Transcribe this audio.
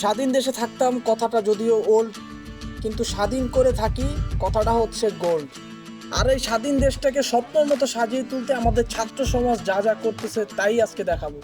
স্বাধীন দেশে থাকতাম, কথাটা যদিও ওল্ড কিন্তু স্বাধীন করে থাকি, কথাটা হচ্ছে গোল্ড আর এই স্বাধীন দেশটাকে স্বপ্নের মতো সাজিয়ে তুলতে আমাদের ছাত্র সমাজ যা যা করতেছে তাই আজকে দেখাবো।